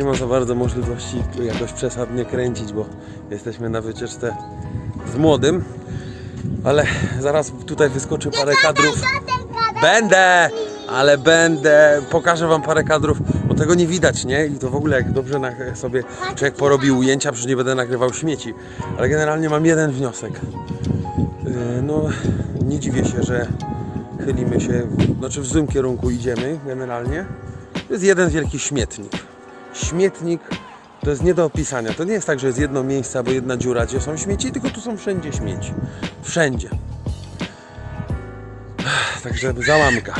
nie ma za bardzo możliwości jakoś przesadnie kręcić, bo jesteśmy na wycieczce z młodym. Ale zaraz tutaj wyskoczy parę kadrów. Będę! Ale będę, pokażę wam parę kadrów, bo tego nie widać, nie? I to w ogóle jak dobrze na, sobie człowiek porobi ujęcia, przecież nie będę nagrywał śmieci. Ale generalnie mam jeden wniosek. Yy, No, nie dziwię się, że chylimy się, znaczy w złym kierunku idziemy generalnie. To jest jeden wielki śmietnik. Śmietnik to jest nie do opisania. To nie jest tak, że jest jedno miejsce albo jedna dziura, gdzie są śmieci, tylko tu są wszędzie śmieci. Wszędzie. Także załamka.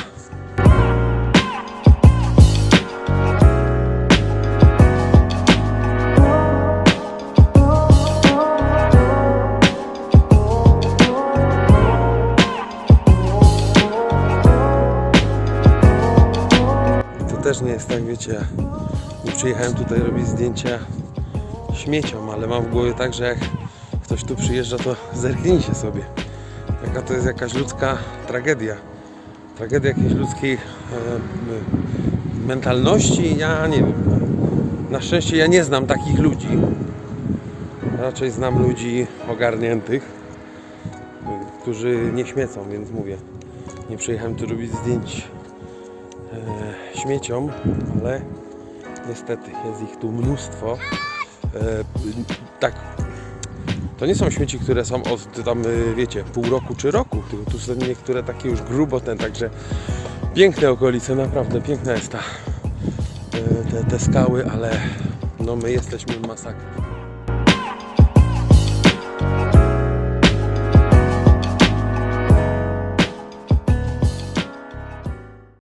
Też nie jest tak, wiecie, nie przyjechałem tutaj robić zdjęcia śmieciom, ale mam w głowie tak, że jak ktoś tu przyjeżdża, to zerknijcie sobie. Jaka to jest jakaś ludzka tragedia. Tragedia jakiejś ludzkiej e, mentalności, ja nie wiem. Na szczęście ja nie znam takich ludzi. Raczej znam ludzi ogarniętych, którzy nie śmiecą, więc mówię. Nie przyjechałem tu robić zdjęć e, śmieciom, ale niestety jest ich tu mnóstwo. E, tak, to nie są śmieci, które są od tam, y, wiecie, pół roku czy roku, tylko tu są niektóre takie już grubo ten, także piękne okolice, naprawdę piękna jest ta, e, te, te skały, ale no my jesteśmy masakra.